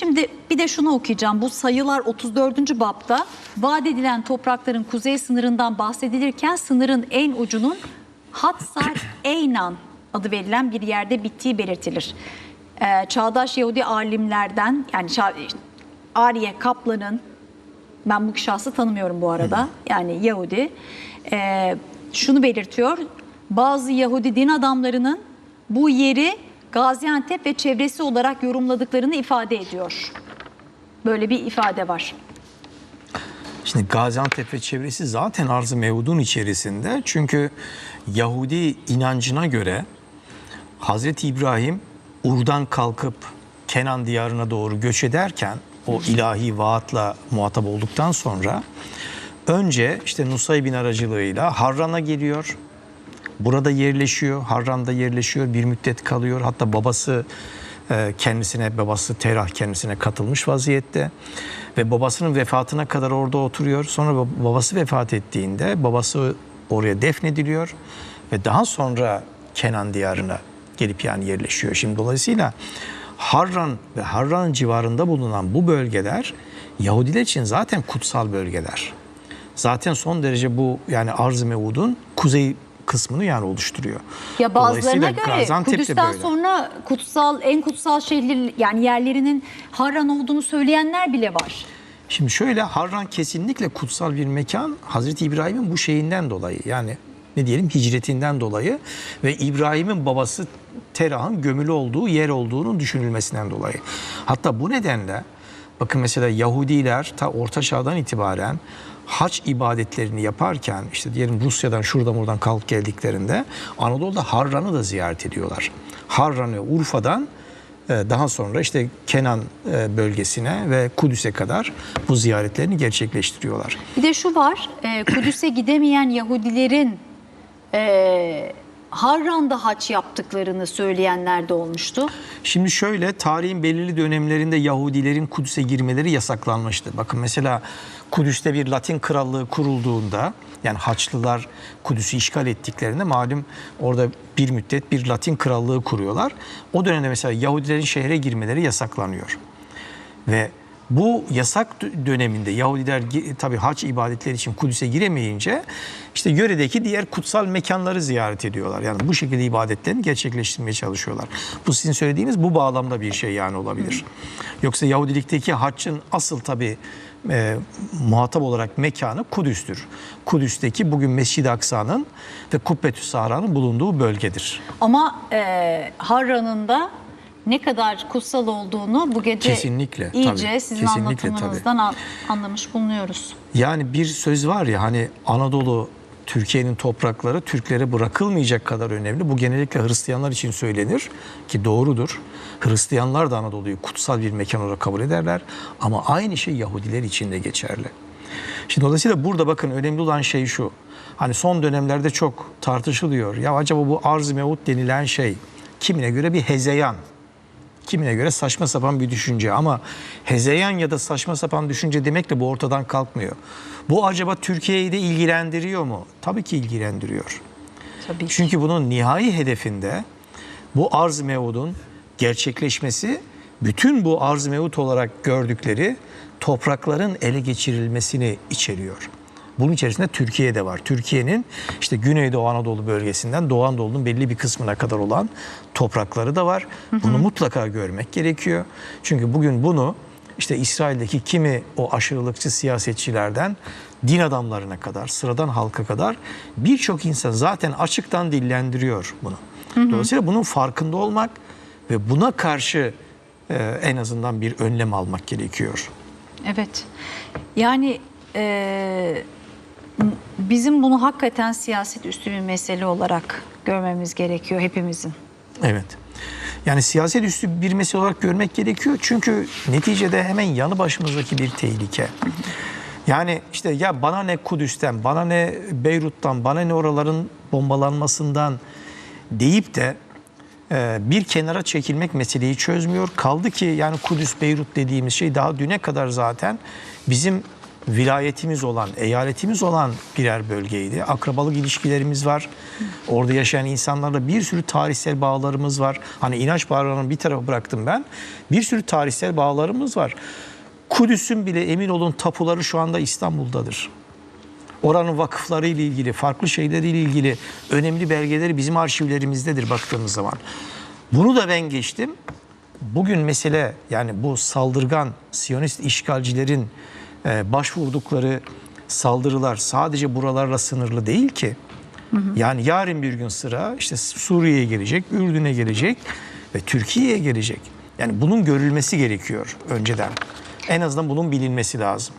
Şimdi bir de şunu okuyacağım. Bu sayılar 34. bapta vaat edilen toprakların kuzey sınırından bahsedilirken sınırın en ucunun Hatsar Eynan adı verilen bir yerde bittiği belirtilir. Ee, çağdaş Yahudi alimlerden yani Ariye Kaplan'ın ben bu şahsı tanımıyorum bu arada. Yani Yahudi. Ee, şunu belirtiyor. Bazı Yahudi din adamlarının bu yeri Gaziantep ve çevresi olarak yorumladıklarını ifade ediyor. Böyle bir ifade var. Şimdi Gaziantep ve çevresi zaten arz-ı mevudun içerisinde. Çünkü Yahudi inancına göre Hazreti İbrahim Ur'dan kalkıp Kenan diyarına doğru göç ederken o ilahi vaatla muhatap olduktan sonra önce işte Nusaybin aracılığıyla Harran'a geliyor. Burada yerleşiyor, Harran'da yerleşiyor, bir müddet kalıyor. Hatta babası e, kendisine, babası Terah kendisine katılmış vaziyette. Ve babasının vefatına kadar orada oturuyor. Sonra bab- babası vefat ettiğinde babası oraya defnediliyor. Ve daha sonra Kenan diyarına gelip yani yerleşiyor. Şimdi dolayısıyla Harran ve Harran civarında bulunan bu bölgeler Yahudiler için zaten kutsal bölgeler. Zaten son derece bu yani Arz-ı Mevud'un kuzey kısmını yani oluşturuyor. Ya bazılarına göre Kudüs'ten böyle. sonra kutsal en kutsal şehirler yani yerlerinin Harran olduğunu söyleyenler bile var. Şimdi şöyle Harran kesinlikle kutsal bir mekan Hazreti İbrahim'in bu şeyinden dolayı yani ne diyelim hicretinden dolayı ve İbrahim'in babası Terah'ın gömülü olduğu yer olduğunun düşünülmesinden dolayı. Hatta bu nedenle bakın mesela Yahudiler ta Orta Çağ'dan itibaren haç ibadetlerini yaparken işte diyelim Rusya'dan şuradan buradan kalkıp geldiklerinde Anadolu'da Harran'ı da ziyaret ediyorlar. Harran'ı Urfa'dan ee, Daha sonra işte Kenan e, bölgesine ve Kudüs'e kadar bu ziyaretlerini gerçekleştiriyorlar. Bir de şu var, e, Kudüs'e gidemeyen Yahudilerin e, Harran'da haç yaptıklarını söyleyenler de olmuştu. Şimdi şöyle tarihin belirli dönemlerinde Yahudilerin Kudüs'e girmeleri yasaklanmıştı. Bakın mesela Kudüs'te bir Latin krallığı kurulduğunda yani Haçlılar Kudüs'ü işgal ettiklerinde malum orada bir müddet bir Latin krallığı kuruyorlar. O dönemde mesela Yahudilerin şehre girmeleri yasaklanıyor. Ve bu yasak dö- döneminde Yahudiler tabi hac ibadetleri için Kudüs'e giremeyince işte yöredeki diğer kutsal mekanları ziyaret ediyorlar. Yani bu şekilde ibadetlerini gerçekleştirmeye çalışıyorlar. Bu sizin söylediğiniz bu bağlamda bir şey yani olabilir. Yoksa Yahudilikteki haccın asıl tabi e, muhatap olarak mekanı Kudüs'tür. Kudüs'teki bugün Mescid-i Aksa'nın ve Kubbetü Sahra'nın bulunduğu bölgedir. Ama e, Harran'ın da ne kadar kutsal olduğunu bu gece Kesinlikle, iyice tabii. sizin Kesinlikle, anlatımınızdan an- anlamış bulunuyoruz. Yani bir söz var ya hani Anadolu Türkiye'nin toprakları Türklere bırakılmayacak kadar önemli. Bu genellikle Hristiyanlar için söylenir ki doğrudur. Hristiyanlar da Anadolu'yu kutsal bir mekan olarak kabul ederler ama aynı şey Yahudiler için de geçerli. Şimdi dolayısıyla burada bakın önemli olan şey şu. Hani son dönemlerde çok tartışılıyor. Ya acaba bu arz-ı mevut denilen şey kimine göre bir hezeyan. Kimine göre saçma sapan bir düşünce ama hezeyan ya da saçma sapan düşünce demekle bu ortadan kalkmıyor. Bu acaba Türkiye'yi de ilgilendiriyor mu? Tabii ki ilgilendiriyor. Tabii ki. Çünkü bunun nihai hedefinde bu arz mevudun gerçekleşmesi bütün bu arz mevut olarak gördükleri toprakların ele geçirilmesini içeriyor. Bunun içerisinde Türkiye de var. Türkiye'nin işte Güneydoğu Anadolu bölgesinden Doğu Anadolu'nun belli bir kısmına kadar olan toprakları da var. Bunu mutlaka görmek gerekiyor. Çünkü bugün bunu işte İsrail'deki kimi o aşırılıkçı siyasetçilerden din adamlarına kadar, sıradan halka kadar birçok insan zaten açıktan dillendiriyor bunu. Dolayısıyla bunun farkında olmak ve buna karşı e, en azından bir önlem almak gerekiyor. Evet. Yani e, bizim bunu hakikaten siyaset üstü bir mesele olarak görmemiz gerekiyor hepimizin. Evet. Yani siyaset üstü bir mesele olarak görmek gerekiyor. Çünkü neticede hemen yanı başımızdaki bir tehlike. Yani işte ya bana ne Kudüs'ten, bana ne Beyrut'tan, bana ne oraların bombalanmasından deyip de e, bir kenara çekilmek meseleyi çözmüyor. Kaldı ki yani Kudüs, Beyrut dediğimiz şey daha düne kadar zaten bizim vilayetimiz olan, eyaletimiz olan birer bölgeydi. Akrabalık ilişkilerimiz var. Orada yaşayan insanlarla bir sürü tarihsel bağlarımız var. Hani inanç bağlarını bir tarafa bıraktım ben. Bir sürü tarihsel bağlarımız var. Kudüs'ün bile emin olun tapuları şu anda İstanbul'dadır. Oranın vakıfları ile ilgili, farklı şeyleriyle ilgili önemli belgeleri bizim arşivlerimizdedir baktığımız zaman. Bunu da ben geçtim. Bugün mesele yani bu saldırgan Siyonist işgalcilerin e, başvurdukları saldırılar sadece buralarla sınırlı değil ki. Yani yarın bir gün sıra işte Suriye'ye gelecek, Ürdün'e gelecek ve Türkiye'ye gelecek. Yani bunun görülmesi gerekiyor önceden. En azından bunun bilinmesi lazım.